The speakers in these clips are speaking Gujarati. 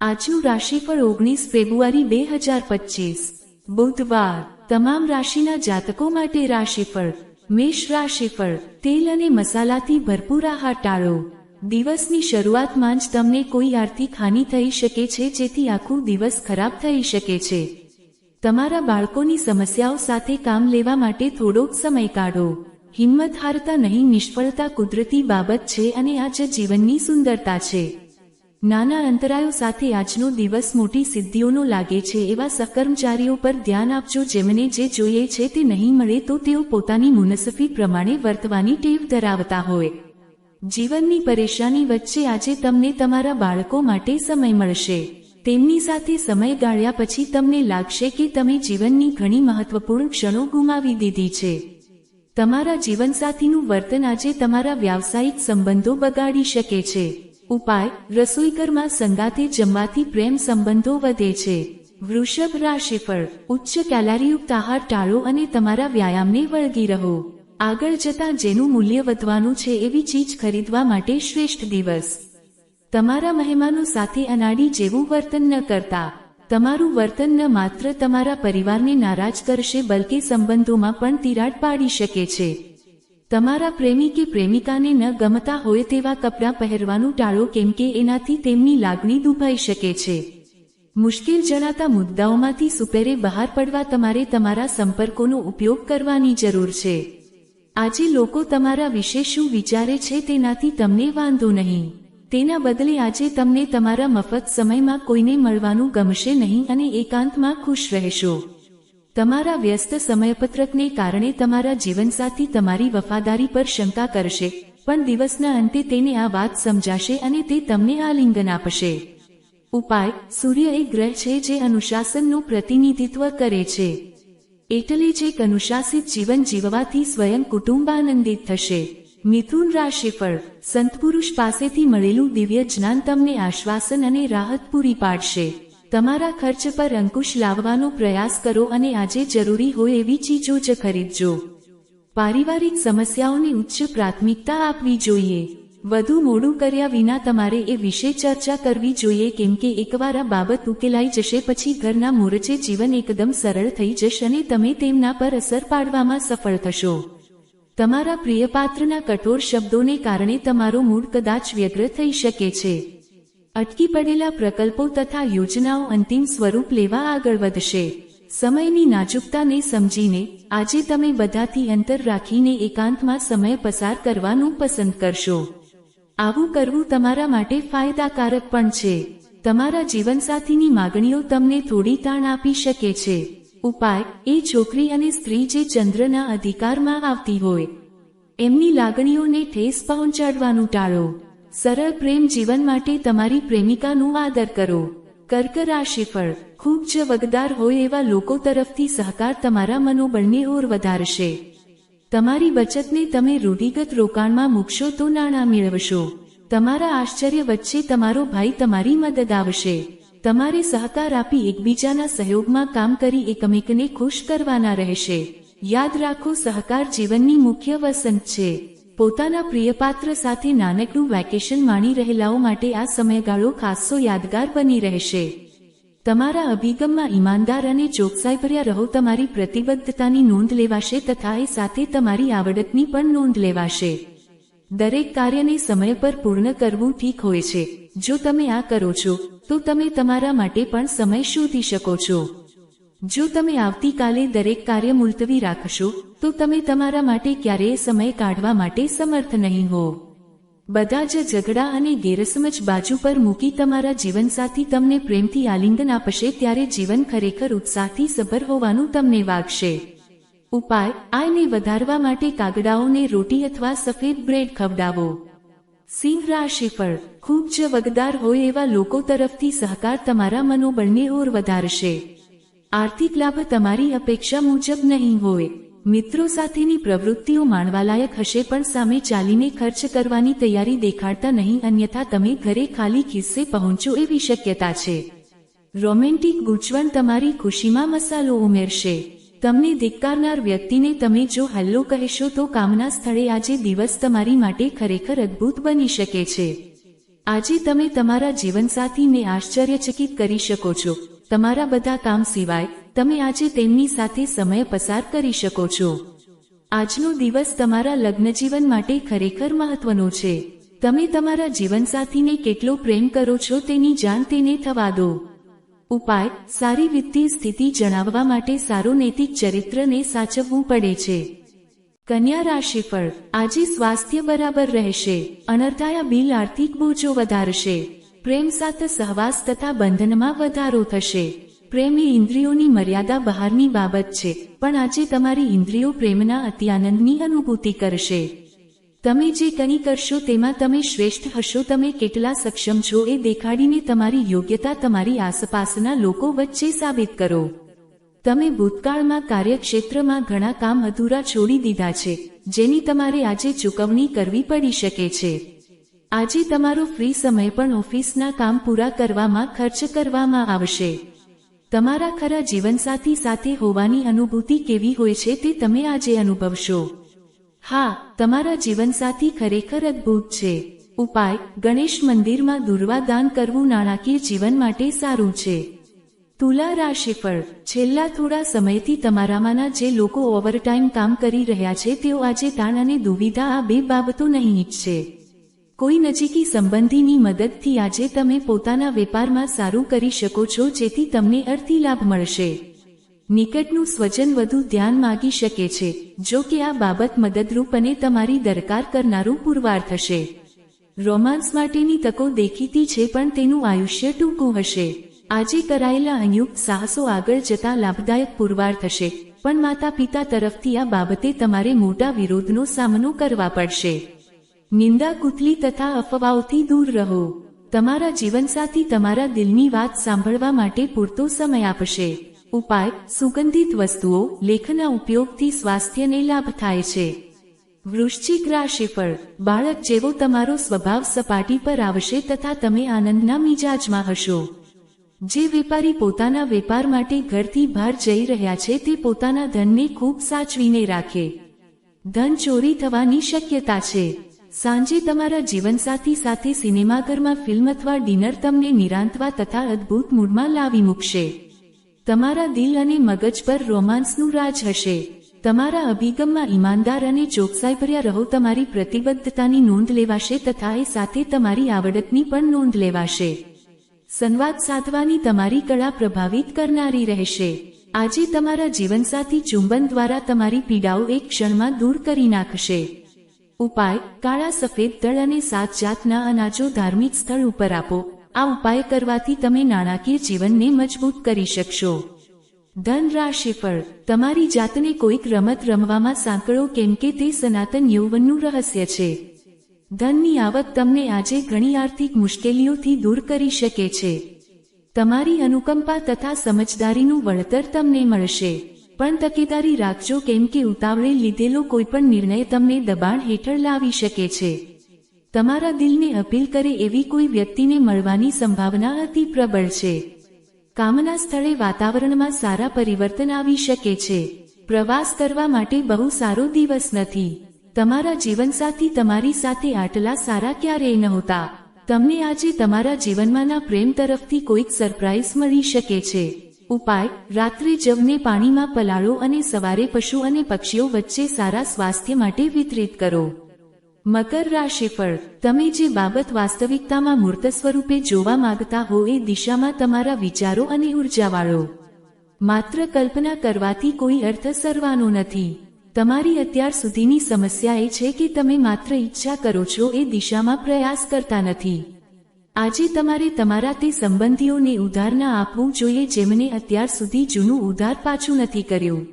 આજનું રાશિફળ ઓગણીસ ફેબ્રુઆરી બે હજાર પચીસ. બુધવાર, તમામ રાશિના જાતકો માટે રાશિફળ મેષ રાશિફળ તેલ અને મસાલાથી ભરપૂર આહાર ટાળો. દિવસની શરૂઆતમાં જ તમને કોઈ આર્થિક હાનિ થઈ શકે છે, જેથી આખું દિવસ ખરાબ થઈ શકે છે. તમારા બાળકોની સમસ્યાઓ સાથે કામ લેવા માટે થોડોક સમય કાઢો. હિંમત હારતા નહીં, નિષ્ફળતા કુદરતી બાબત છે અને આ જ જીવનની સુંદરતા છે. નાના અંતરાયો સાથે આજનો દિવસ મોટી સિદ્ધિઓનો લાગે છે એવા સહકર્મચારીઓ પર ધ્યાન આપજો જેમને જે જોઈએ છે તે નહીં મળે તો તેઓ પોતાની મુનસફી પ્રમાણે વર્તવાની ટેવ ધરાવતા હોય. જીવનની પરેશાની વચ્ચે આજે તમને તમારા બાળકો માટે સમય મળશે. તેમની સાથે સમય ગાળ્યા પછી તમને લાગશે કે તમે જીવનની ઘણી મહત્વપૂર્ણ ક્ષણો ગુમાવી દીધી છે. તમારા જીવનસાથીનું વર્તન આજે તમારા વ્યાવસાયિક સંબંધો બગાડી શકે છે. ઉપાય રસોઈઘરમાં સંગાતે જમવાથી પ્રેમ સંબંધો વધે છે. વૃષભ રાશિફળ ઉચ્ચ કેલરીયુક્ત આહાર ટાળો અને તમારા વ્યાયામને વળગી રહો. આગળ જતા જેનું મૂલ્ય વધવાનું છે એવી ચીજ ખરીદવા માટે શ્રેષ્ઠ દિવસ. તમારા મહેમાનો સાથે અનાડી જેવું વર્તન ન કરતા. તમારું વર્તન ન માત્ર તમારા પરિવારને નારાજ કરશે, બલકે સંબંધોમાં પણ તિરાડ પાડી શકે છે. તમારા પ્રેમી કે પ્રેમિકાને ન ગમતા હોય તેવા કપડાં પહેરવાનું ટાળો કેમ કે એનાથી તેમની લાગણી દુભાઈ શકે છે. મુશ્કેલ જણાતા મુદ્દાઓમાંથી સુપેરે બહાર પડવા તમારે તમારા સંપર્કોનો ઉપયોગ કરવાની જરૂર છે. આજે લોકો તમારા વિશે શું વિચારે છે તેનાથી તમને વાંધો નહીં. તેના બદલે આજે તમને તમારા મફત સમયમાં કોઈને મળવાનું ગમશે નહીં અને એકાંતમાં ખુશ રહેશો. તમારા વ્યસ્ત સમયપત્રકને કારણે તમારા જીવનસાથી તમારી વફાદારી પર શંકા કરશે, પણ દિવસના અંતે તેને આ વાત સમજાશે અને તે તમને આલિંગન આપશે. ઉપાય, સૂર્ય એક ગ્રહ છે જે અનુશાસનનું પ્રતિનિધિત્વ કરે છે. એટલે જ એક અનુશાસિત જીવન જીવવાથી સ્વયં કુટુંબ આનંદિત થશે. મિથુન રાશિફળ સંતપુરુષ પાસેથી મળેલું દિવ્ય જ્ઞાન તમને આશ્વાસન અને રાહત પૂરી પાડશે. તમારા ખર્ચ પર અંકુશ લાવવાનો પ્રયાસ કરો અને આજે જરૂરી હોય એવી ચીજો જ ખરીદજો. પારિવારિક સમસ્યાઓને ઉચ્ચ પ્રાથમિકતા આપવી જોઈએ. વધુ મોડું કર્યા વિના તમારે એ વિશે ચર્ચા કરવી જોઈએ કેમ કે એકવાર આ બાબત ઉકેલાઈ જશે પછી ઘરના મોરચે જીવન એકદમ સરળ થઈ જશે અને તમે તેમના પર અસર પાડવામાં સફળ થશો. તમારા પ્રિયપાત્રના કઠોર શબ્દોને કારણે તમારો મૂડ કદાચ વ્યગ્ર થઈ શકે છે. અટકી પડેલા પ્રકલ્પો તથા યોજનાઓ અંતિમ સ્વરૂપ લેવા આગળ વધશે. સમયની નાજુકતાને સમજીને આજે તમે બધાથી અંતર રાખીને એકાંતમાં સમય પસાર કરવાનું પસંદ કરશો. આવું કરવું તમારા માટે ફાયદાકારક પણ છે. તમારા જીવનસાથીની માગણીઓ તમને થોડી તાણ આપી શકે છે. ઉપાય, એ છોકરી અને સ્ત્રી જે ચંદ્રના અધિકારમાં આવતી હોય, એમની લાગણીઓને ઠેસ પહોંચાડવાનું ટાળો. સરળ પ્રેમ જીવન માટે તમારી પ્રેમિકાનું આદર કરો. કર્ક રાશિફળ. ખૂબ જ વગદાર હોય એવા લોકો તરફથી સહકાર તમારા મનોબળને ઓર વધારશે. તમારી બચતને તમે રૂઢિગત રોકાણમાં મૂકશો તો નાણાં મેળવશો. તમારા આશ્ચર્ય વચ્ચે તમારો ભાઈ તમારી મદદ આવશે. તમારે સહકાર આપી એકબીજાના સહયોગમાં કામ કરી એકમેકને ખુશ કરવાના રહેશે. યાદ રાખો સહકાર જીવનની મુખ્ય વસંત છે. પોતાના પ્રિયપાત્ર સાથે નાનકડું વેકેશન માણી રહેલાઓ માટે આ સમયગાળો ખાસ્સો યાદગાર બની રહેશે. તમારા અભિગમમાં ઈમાનદાર અને ચોકસાઈભર્યા રહો, તમારી પ્રતિબદ્ધતાની નોંધ લેવાશે તથા એ સાથે તમારી આવડતની પણ નોંધ લેવાશે. દરેક કાર્યને સમય પર પૂર્ણ કરવું ઠીક હોય છે. જો તમે આ કરો છો, તો તમે તમારા માટે પણ સમય શોધી શકો છો. જો તમે આવતીકાલે દરેક કાર્ય મુલતવી રાખશો, તો તમે તમારા માટે ક્યારેય સમય કાઢવા માટે સમર્થ નહીં હો. બધા જ ઝઘડા અને ગેરસમજ બાજુ પર મૂકી તમારા જીવનસાથી તમને પ્રેમથી આલિંગન આપશે ત્યારે જીવન ખરેખર ઉત્સાહથી સભર હોવાનું તમને વાગશે. ઉપાય આયને વધારવા માટે કાગડાઓને રોટી અથવા સફેદ બ્રેડ ખવડાવો. સિંહ રાશિફળ ખૂબ જ વગદાર હોય એવા લોકો તરફથી સહકાર તમારા મનોબળને ઓર વધારશે. આર્થિક લાભ તમારી અપેક્ષા મુજબ નહીં હોય. મિત્રો સાથેની પ્રવૃત્તિઓ માણવાલાયક હશે પણ સામે ચાલીને ખર્ચ કરવાની તૈયારી દેખાડતા નહીં અન્યથા તમે ઘરે ખાલી ખિસ્સે પહોંચો એવી શક્યતા છે. રોમેન્ટિક ગૂંચવણ તમારી ખુશીમાં મસાલો ઉમેરશે. તમને ધિક્કારનાર વ્યક્તિને તમે જો હલ્લો કહેશો તો કામના સ્થળે આજે દિવસ તમારી માટે ખરેખર અદ્ભુત બની શકે છે. આજે તમે તમારા જીવનસાથીને આશ્ચર્યચકિત કરી શકો છો. તમારા બધા કામ સિવાય, તમે આજે તેમની સાથે સમય પસાર કરી શકો છો. આજનો દિવસ તમારા લગ્નજીવન માટે ખરેખર મહત્વનો છે. તમે તમારા જીવનસાથીને કેટલો પ્રેમ કરો છો તેની જાણ તેને થવા દો. ઉપાય, સારી વિત્તીય સ્થિતિ જણાવવા માટે સારું નૈતિક ચરિત્રને સાચવવું પડે છે. કન્યા રાશિફળ, આજે સ્વાસ્થ્ય બરાબર રહેશે, અનર્થાયા બિલ આર્થિક બોજો વધારશે. પ્રેમ સાથે સહવાસ તથા બંધનમાં વધારો થશે. પ્રેમ એ ઇન્દ્રિયોની મર્યાદા બહારની બાબત છે, પણ આજે તમારી ઇન્દ્રિયો પ્રેમના અતિ આનંદની અનુભૂતિ કરશે. તમે જે કંઈ કરશો તેમાં તમે શ્રેષ્ઠ હશો, તમે કેટલા સક્ષમ છો એ દેખાડીને તમારી યોગ્યતા તમારી આસપાસના લોકો વચ્ચે સાબિત કરો. તમે ભૂતકાળમાં કાર્યક્ષેત્રમાં ઘણા કામ અધૂરા છોડી દીધા છે, જેની તમારે આજે ચૂકવણી કરવી પડી શકે છે. આજે તમારો ફ્રી સમય પણ ઓફિસના કામ પૂરા કરવામાં ખર્ચ કરવામાં આવશે. તમારા ખરા જીવનસાથી સાથે હોવાની અનુભૂતિ કેવી હોય છે તે તમે આજે અનુભવશો. હા, તમારા જીવનસાથી ખરેખર અદ્ભુત છે. ઉપાય, ગણેશ મંદિરમાં દુર્વા દાન કરવું નાણાકીય જીવન માટે સારું છે. તુલા રાશિફળ છેલ્લા થોડા સમયથી તમારામાંના જે લોકો ઓવરટાઈમ કામ કરી રહ્યા છે તેઓ આજે તાણ અને દુવિધા આ બે બાબતો નહીં ઈચ્છે. કોઈ નજીકી સંબંધીની મદદથી આજે તમે પોતાના વેપારમાં સારું કરી શકો છો, જેથી તમને અર્થી લાભ મળશે. નિકટનું સ્વજન વધુ ધ્યાન માગી શકે છે, જો કે આ બાબત મદદરૂપ અને તમારી દરકાર કરનારું પુરવાર થશે. રોમાન્સ માટેની તકો દેખીતી છે, પણ તેનું આયુષ્ય ટૂંકું હશે. આજે કરાયેલા સંયુક્ત સાહસો આગળ જતા લાભદાયક પુરવાર થશે, પણ માતા પિતા તરફથી આ બાબતે તમારે મોટા વિરોધનો સામનો કરવા પડશે. નિંદા કુથલી તથા અફવાઓથી દૂર રહો. તમારા જીવનસાથી તમારા દિલની વાત સાંભળવા માટે પૂરતો સમય આપશે. ઉપાય, સુગંધિત વસ્તુઓ, લેખના ઉપયોગથી સ્વાસ્થ્યને લાભ થાય છે. વૃશ્ચિક રાશિફળ, બાળક જેવો તમારો સ્વભાવ સપાટી પર આવશે તથા તમે આનંદના મિજાજમાં હશો. જે વેપારી પોતાના વેપાર માટે ઘરથી બહાર જઈ રહ્યા છે તે પોતાના ધનને ખૂબ સાચવીને રાખે. ધન ચોરી થવાની શક્યતા છે. સાંજે તમારા જીવનસાથી સાથે સિનેમાઘરમાં ફિલ્મ અથવા ડિનર તમને નિરાંતવા તથા અદ્ભુત મૂડમાં લાવી મૂકશે. તમારા દિલ અને મગજ પર રોમાન્સનું રાજ હશે. તમારા અભિગમમાં ઈમાનદાર અને ચોકસાઈભર્યા રહો, તમારી પ્રતિબદ્ધતાની નોંધ લેવાશે તથા એ સાથે તમારી આવડતની પણ નોંધ લેવાશે. સંવાદ સાધવાની તમારી કળા પ્રભાવિત કરનારી રહેશે. આજે તમારા જીવનસાથી ચુંબન દ્વારા તમારી પીડાઓ એક ક્ષણમાં દૂર કરી નાખશે. ઉપાય, કાળા સફેદ તળ અને સાત જાતના અનાજો ધાર્મિક સ્થળ ઉપર આપો. આ ઉપાય કરવાથી તમે નાણાકીય જીવનને મજબૂત કરી શકશો. ધન રાશિફળ તમારી જાતને કોઈક રમત રમવામાં સાંકળો કેમ કે તે સનાતન યૌવનનું રહસ્ય છે. ધનની આવક તમને આજે ઘણી આર્થિક મુશ્કેલીઓથી દૂર કરી શકે છે. તમારી અનુકંપા તથા સમજદારીનું વળતર તમને મળશે. પણ તકેદારી રાખજો કેમ કે ઉતાવળે લીધેલો કોઈપણ નિર્ણય તમને દબાણ હેઠળ લાવી શકે છે. તમારા દિલને અપીલ કરે એવી કોઈ વ્યક્તિને મળવાની સંભાવના અતિ પ્રબળ છે. કામના સ્થળે વાતાવરણમાં સારા પરિવર્તન આવી શકે છે. પ્રવાસ કરવા માટે બહુ સારો દિવસ નથી. તમારા જીવનસાથી તમારી સાથે આટલા સારા ક્યારેય નહોતા. તમને આજે તમારા જીવનમાંના પ્રેમ તરફથી કોઈક સરપ્રાઇઝ મળી શકે છે. ઉપાય, રાત્રે જવને પાણીમાં પલાળો અને સવારે પશુ અને પક્ષીઓ વચ્ચે સારા સ્વાસ્થ્ય માટે વિતરિત કરો. મકર રાશિફળ તમે જે બાબત વાસ્તવિકતામાં મૂર્ત સ્વરૂપે જોવા માંગતા હો એ દિશામાં તમારા વિચારો અને ઊર્જા વાળો માત્ર કલ્પના કરવાથી કોઈ અર્થ સરવાનો નથી. તમારી અત્યાર સુધીની સમસ્યા એ છે કે તમે માત્ર ઈચ્છા કરો છો એ દિશામાં પ્રયાસ કરતા નથી. આજે તમારે તમારા તે સંબંધીઓને ઉધાર ના આપવું જોઈએ જેમને અત્યાર સુધી જૂનું ઉધાર પાછું નથી કર્યું.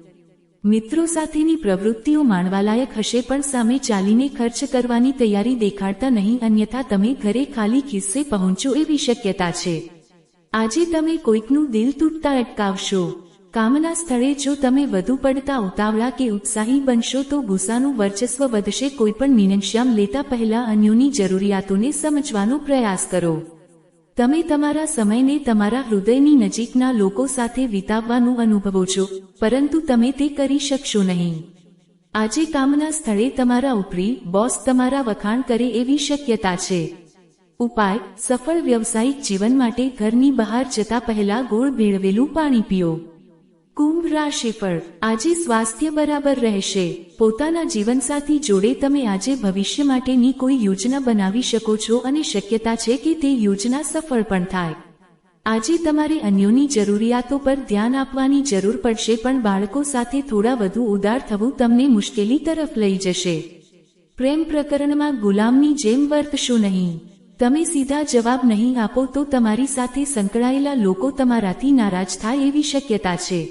મિત્રો સાથેની પ્રવૃત્તિઓ માણવાલાયક હશે પણ સામે ચાલીને ખર્ચ કરવાની તૈયારી દેખાડતા નહીં અન્યથા તમે ઘરે ખાલી ખિસ્સે પહોંચો એવી શક્યતા છે. આજે તમે કોઈકનું દિલ તૂટતા અટકાવશો. કામના સ્થળે જો તમે વધુ પડતા ઉતાવળા કે ઉત્સાહી બનશો તો ગુસ્સાનું વર્ચસ્વ વધશે. કોઈપણ નિર્ણયક્ષમ લેતા પહેલા અન્યોની જરૂરિયાતોને સમજવાનો પ્રયાસ કરો. તમે તમારા સમયને તમારા હૃદયની નજીકના લોકો સાથે વિતાવવાનું અનુભવો છો, પરંતુ તમે તે કરી શકશો નહીં. આજે કામના સ્થળે તમારા ઉપરી બોસ તમારા વખાણ કરે એવી શક્યતા છે. ઉપાય, સફળ વ્યવસાયિક જીવન માટે ઘરની બહાર જતા પહેલા ગોળ ભેળવેલું પાણી પીઓ. કુંભ રાશિફળ આજે સ્વાસ્થ્ય બરાબર રહેશે. પોતાના જીવનસાથી જોડે તમે આજે ભવિષ્ય માટેની કોઈ યોજના બનાવી શકો છો અને શક્યતા છે કે તે યોજના સફળ પણ થાય. આજે તમારે અન્યોની જરૂરિયાતો પર ધ્યાન આપવાની જરૂર પડશે પણ બાળકો સાથે થોડા વધુ ઉદાર થવું તમને મુશ્કેલી તરફ લઈ જશે. પ્રેમ પ્રકરણમાં ગુલામની જેમ વર્તશો નહીં. તમે સીધા જવાબ નહીં આપો તો તમારી સાથે સંકળાયેલા લોકો તમારાથી નારાજ થાય એવી શક્યતા છે.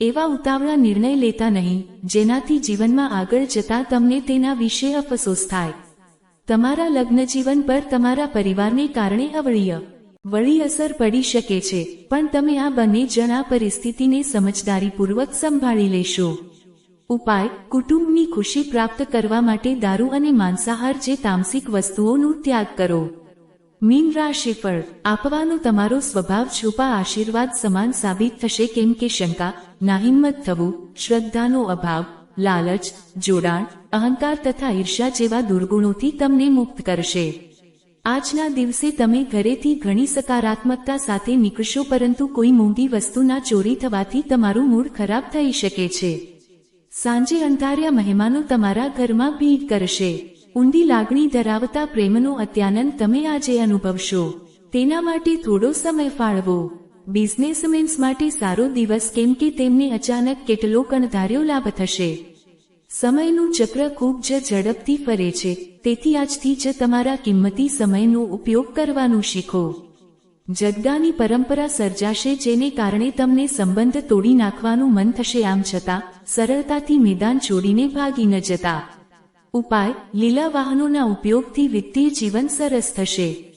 એવા ઉતાવળા નિર્ણય લેતા નહીં, જેનાથી જીવનમાં આગળ જતા તમને તેના વિશે અફસોસ થાય. તમારા લગ્ન જીવન પર તમારા પરિવારને કારણે અવળીય, વળી અસર પડી શકે છે, પણ તમે આ બંને જણા પરિસ્થિતિને સમજદારીપૂર્વક સંભાળી લેશો. ઉપાય, કુટુંબની ખુશી પ્રાપ્ત કરવા માટે દારૂ અને માંસાહાર જે તામસિક વસ્તુઓનું ત્યાગ કરો. મીન રાશિફળ આપવાનો તમારો સ્વભાવ છુપા આશીર્વાદ સમાન સાબિત થશે કેમ કે શંકા, નાહિંમત થવું, શ્રદ્ધાનો અભાવ, લાલચ, જોડાણ, અહંકાર તથા ઈર્ષા જેવા દુર્ગુણોથી તમને મુક્ત કરશે. આજના દિવસે તમે ઘરેથી ઘણી સકારાત્મકતા સાથે નીકળશો પરંતુ કોઈ મોંઘી વસ્તુના ચોરી થવાથી તમારું મૂડ ખરાબ થઈ શકે છે. સાંજે અંધાર્યા મહેમાનો તમારા ઘરમાં ભીડ કરશે. ઊંડી લાગણી ધરાવતા પ્રેમનો અત્યાનંદ તમે આજે અનુભવશો. તેના માટે થોડો સમય ફાળવો. બિઝનેસમેન્સ માટે સારો દિવસ કેમ કે તેમને અચાનક કેટલો કણધાર્યો લાભ થશે. સમયનું ચક્ર ખૂબ જ ઝડપથી ફરે છે, તેથી આજથી જ તમારા કિંમતી સમયનો ઉપયોગ કરવાનું શીખો. જગદાની પરંપરા સર્જાશે જેને કારણે તમને સંબંધ તોડી નાખવાનું મન થશે, આમ છતાં સરળતાથી મેદાન છોડીને ભાગી ન જતા. ઉપાય લીલા વાહનોના ઉપયોગથી વિત્તીય જીવન સરસ થશે.